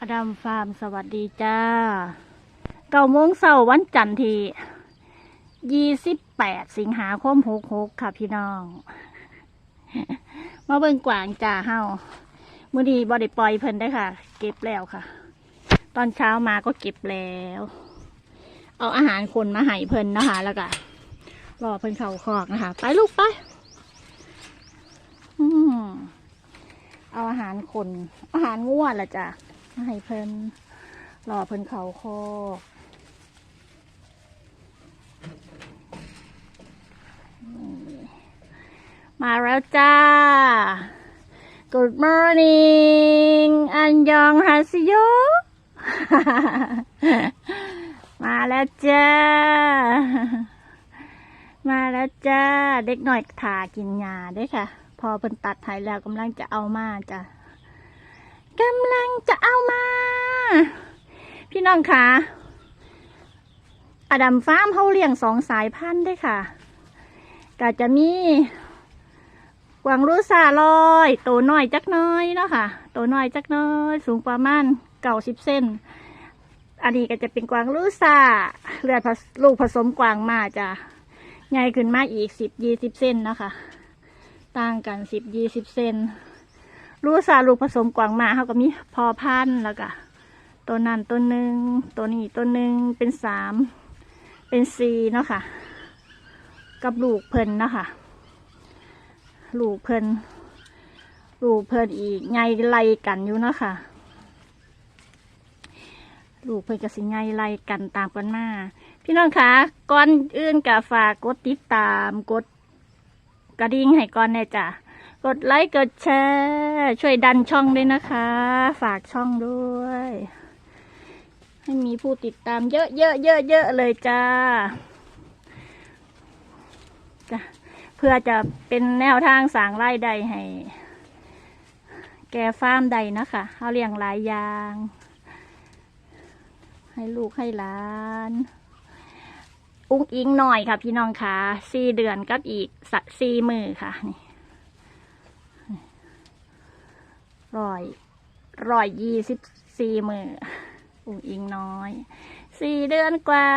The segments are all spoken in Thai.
อดัมฟาร์มสวัสดีจ้าเก้าโมงเช้าวันจันทร์ที่ยี่สิบแปดสิงหาคมหกหกค่ะพี่น้อง มาเบิ่งกวางจ่าเฮามื่อดีบอด้ปล่อยเพิ่นได้ค่ะ เก็บแล้วค่ะ ตอนเช้ามาก็เก็บแล้ว เอาอาหารคนมาให้เพิ่นนะคะ แล้วก็รอเพิ่นเข่าคอกนะคะ ไปลูกไปอืมเอาอาหารคน อาหารง่วนละจ้ะมา ให้เพิ่นรอเพิ่นเขาโคกมาแล้วจ้า Good morning อันยองฮาซิโยมาแล้วจ้า มาแล้วจ้า เด็กหน่อยถากินยาเด้วยค่ะ พอเพิ่นตัดหายแล้วกำลังจะเอามาจ้ะ กำลังจะเอามา พี่น้องคะอดัมฟาร์มเขาเลี้ยงสองสายพันธุ์เด้ค่ะก็จะมีกวางรูซาลอยตัวน้อยจักน้อยเนาะค่ะตัวน้อยจักน้อย สูงประมาณเก้าสิบเซนอันนี้ก็จะเป็นกวางรูซาเลือดลูกผสมกวางมาจะใหญ่ขึ้นมาอีกสิบยี่สิบเซนเนาะค่ะต่างกันสิบยี่สิบเซน รู้สาลูกผสมกวางมาเขาก็มีพอพันแล้วก็ตัวนั้นตัวหนึ่งตัวนี้ตัวหนึ่งเป็นสามเป็นสี่เนาะค่ะ กับลูกเพิ่นเนาะค่ะ ลูกเพิ่นลูกเพิ่นอีกไงไล่กันอยู่เนาะค่ะ ลูกเพิ่นกับสิไงไล่กันตามกันมา พี่น้องคะก่อนอื่นกับฝากกดติดตามกดกระดิ่งให้ก่อนเนี่ยจ้ะ กดไลค์กดแชร์ช่วยดันช่องด้วยนะคะ ฝากช่องด้วย ให้มีผู้ติดตามเยอะเยอะเยอะเยอะเลยจ้าจ้ะเพื่อจะเป็นแนวทางสางไรายได้ให้ แกฟาร์มใดนะคะเขาเลี้ยงหลายอย่าง ให้ลูกให้หลานอุ้งอิงหน่อยค่ะพี่น้องค่ะสี่เดือนกับอีกสักสี่มือค่ะนี่ ร้อยร้อยยี่สิบสี่มืออุ้งอิงน้อย สี่เดือนกว่า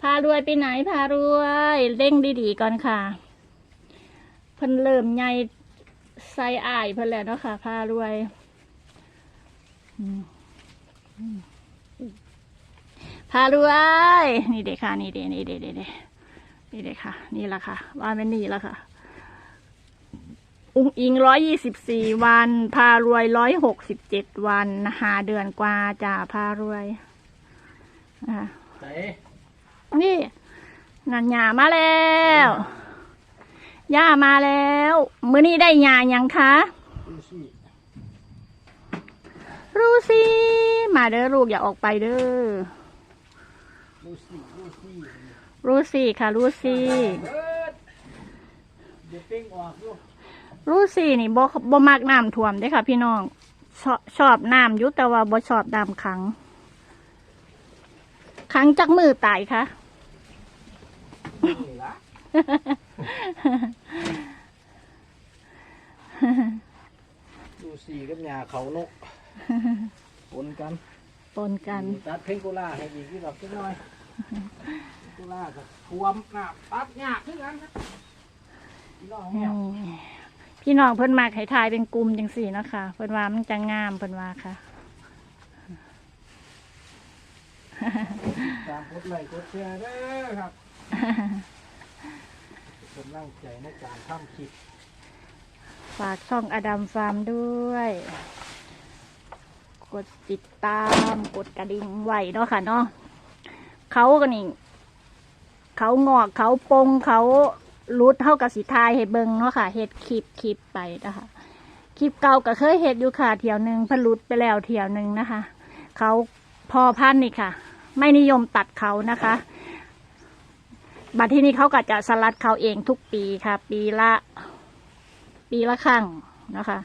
พารวยไปไหนพารวยเร่งดีๆก่อนค่ะเพิ่นเริ่มใหญ่ไซอายเพิ่นแล้วเนาะค่ะ พารวยพารวย นี่เด็กค่ะ นี่เด็กนี่เด็กนี่เด็กนี่เด็กค่ะ นี่ละค่ะ ว่าเป็นนี่ล้วค่ะ อุ้งอิงร้อยยี่สิบสี่วัน พารวยร้อยหกสิบเจ็ดวันหาเดือนกว่าจ้าพารวยอะไหนนี่นันยามาแล้วย่ามาแล้ว มื้อนี้ได้ยายังคะ ดูสิรู้สิมาเด้อลูกอย่าออกไปเด้อดูสิดูสิรู้สิค่ะรู้สิเอิ้นเดี๋ยวเป้งออกลูก รู้สินี่บ่บ่มักน้ำท่วมเด้อค่ะ พี่น้องชอบชอบน้ำอยู่แต่ว่าบ่ชอบน้ำขังขังจักมือตายค่ะนี่ละดูสิกับหญ้าเขานกปนกันปนกันตัดเพลงโกล่าให้อีกที่แบบนิดหน่อยโกล่ากับท่วมน้ำตัดหญ้าขึ้นกันนะพี่น้องอืเนี่ยม พี่น้องเพิ่นมักให้ทายเป็นกลุ่มจังสี่นาะคะเพิ่นว่ามันจะงามเพิ่นว่าค่ะตามกดไลค์กดแชร์เด้อครับกำลังใจในการทำคลิปฝากช่องอดัมฟาร์มด้วย กดติดตามกดกระดิ่งไว้เนาะค่ะเนาะเขาก็นี่เขางอกเขาปงเขา รุดเท่ากับสีทายให้เบิงเนาะค่ะเฮ็ดคลิปคลิปไปนะคะคลิปเก่าก็เคยเฮ็ดอยู่ค่ะเที่ยวหนึ่งพนรุดไปแล้วเที่ยวหนึ่งนะคะ เขาพอพันธุ์นี่ค่ะ ไม่นิยมตัดเขานะคะบัดที่นี้เขาก็จะสลัดเขาเองทุกปีค่ะ ปีละ ปีละครั้งนะคะ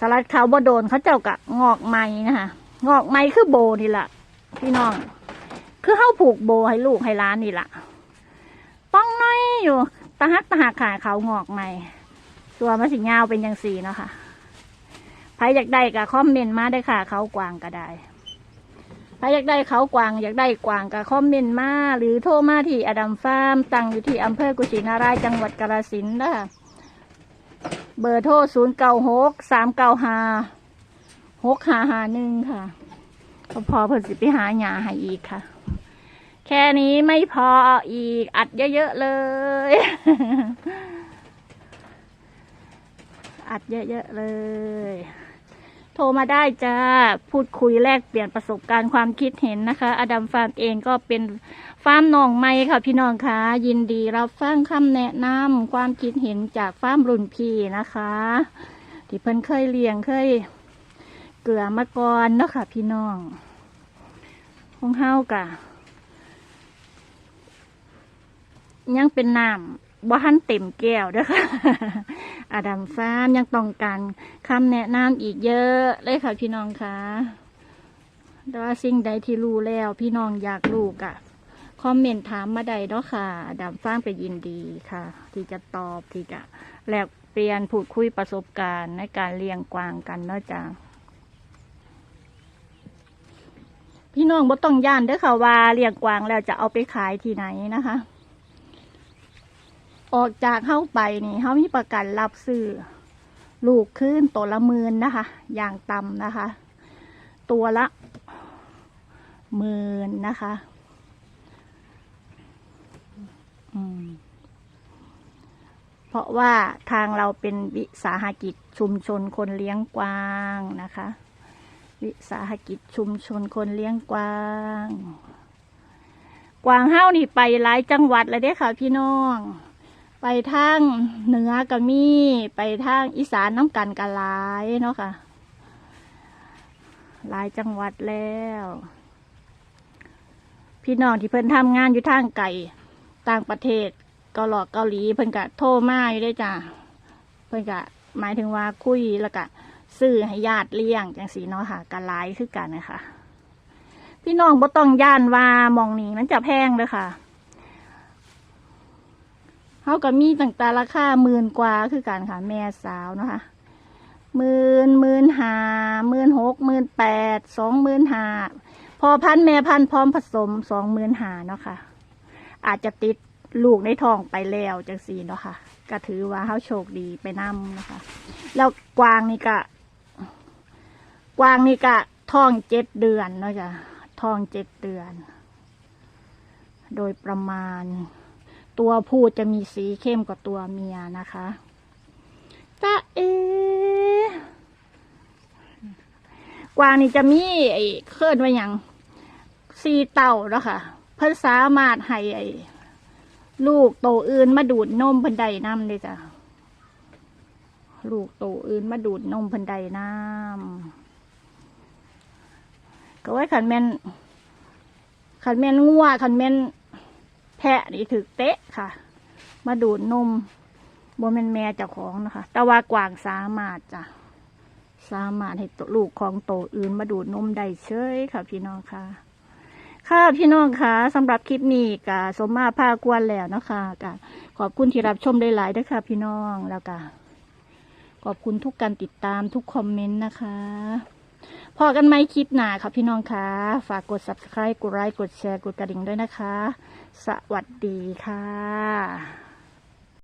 สลัดเขาบ่โดนเขาเจ้ากะงอกไม้นะคะงอกไม้คือโบนี่แหละพี่น้อง คือเข้าผูกโบให้ลูกให้ร้านนี่แหละป้องน้อยอยู่ ตะฮักตะหักขาเขางอกใหม่ ตัวมันสีเงาวเป็นยังสีเนาะค่ะใครอยากได้ก็คอมเมนต์มาได้ค่ะ เขากวางก็ได้ใครอยากได้เขากวางอยากได้กวางก็คอมเมนต์มาหรือโทรมาที่อดัมฟาร์มตั้งอยู่ที่อำเภอกุชินารายจังหวัดกาฬสินธุ์นะคะเบอร์โทรศูนย์เก้าหกสามเก้าห้าหกห้าห้าหนึ่งค่ะก็พอเพิ่นสิไปหาหยาให้อีกค่ะ แค่นี้ไม่พออีกอัดเยอะๆเลย อัดเยอะๆเลย โทรมาได้จ้า พูดคุยแลกเปลี่ยนประสบการณ์ความคิดเห็นนะคะ อดัมฟาร์มเองก็เป็นฟาร์มหนองไม้ค่ะพี่น้องคะยินดีรับฟังคำแนะนำความคิดเห็นจากฟาร์มรุ่นพี่นะคะ ที่เพิ่นเคยเลี้ยงเคยเกลือมาก่อนเนาะค่ะพี่น้องของเฮากะ ยังเป็นน้ำบ่ทันเต็มแก้วเด้อค่ะอาดัมฟาร์มยังต้องการคำแนะนำอีกเยอะเลยค่ะพี่น้องคะแต่ว่าสิ่งใดที่รู้แล้วพี่น้องอยากรู้กะคอมเมนต์ถามมาได้เนาะค่ะอดัมฟาร์มไปยินดีค่ะ ที่จะตอบที่จะแลกเปลี่ยนพูดคุยประสบการณ์ในการเลี้ยงกวางกันเนาะจ้าพี่น้องบ่ต้องย่านเด้อค่ะว่าเลี้ยงกวางแล้วจะเอาไปขายที่ไหนนะคะ ออกจากเข้าไปนี่เขามีประกันรับซื้อลูกขึ้นตัวละหมื่นนะคะ อย่างต่ำนะคะ ตัวละหมื่นนะคะเพราะว่าทางเราเป็นวิสาหกิจชุมชนคนเลี้ยงกวางนะคะ วิสาหกิจชุมชนคนเลี้ยงกวาง กวางเฮ้านี่ไปหลายจังหวัดเลยเด้ค่ะพี่น้อง ไปทางเหนือก็มี ไปทางอีสานน้ำกันก็หลายเนาะค่ะ หลายจังหวัดแล้ว พี่น้องที่เพิ่นทำงานอยู่ทางไก่ต่างประเทศเกาหลอกเกาหลีเพิ่นก็โทรมาอยู่ได้จ้ะเพิ่นก็หมายถึงว่าคุยแล้วก็ซื้อให้ญาติเลี้ยงจังสีเนาะค่ะก็หลายคือกันนะคะพี่น้องบ่ต้องย่านว่ามองนี้มันจะแพงเลยค่ะ เขาก็มีตั้งต่ราคาหมื่นกว่าคือกันค่ะ แม่สาวเนาะคะหมื่นหมื่นหาหมื่นหกหมื่นแปดสองหมื่นหาพอพันแม่พันพร้อมผสมสองหมื่นหาเนาะค่ะ อาจจะติดลูกในท้องไปแล้วจังสีเนาะค่ะก็ถือว่าเขาโชคดีไปนำนะคะแล้วกวางนี่ก็กวางนี่ก็ท้องเจ็ดเดือนเนาะจ้ะท้องเจ็ดเดือน โดยประมาณ ตัวผู้จะมีสีเข้มกว่าตัวเมียนะคะจ้าเอกวางนี่จะมีไอ้เคลื่อนไว้อย่างสีเต่าแล้วค่ะ เพิ่นสามารถให้ไอ้ลูกโตอื่นมาดูดนมพิ่นใดน้ำเลยจ้ะลูกโตอื่นมาดูดนมพิ่นใดน้ำก็ไว้ขันแมนขันแมนงัวขันแมน แพะนี่ถือเตะค่ะ มาดูดนมบนเป็นแม่เจ้าของนะคะ แต่ว่ากวางสามารถจ้ะสามารถให้ตลูกของโตอื่นมาดูดนมได้เฉยค่ะ พี่น้องค่ะ ค่ะพี่น้องค่ะสำหรับคลิปนี้กะสมมาภาควนแล้วนะคะกะขอบคุณที่รับชมได้หลายๆด้วยค่ะ พี่น้องแล้วกะขอบคุณทุกการติดตามทุกคอมเมนต์นะคะ พอกันไหมคลิปหน้าค่ะพี่น้องคะฝากกด subscribe กดไลค์กดแชร์กดกระดิ่งด้วยนะคะ สวัสดีค่ะ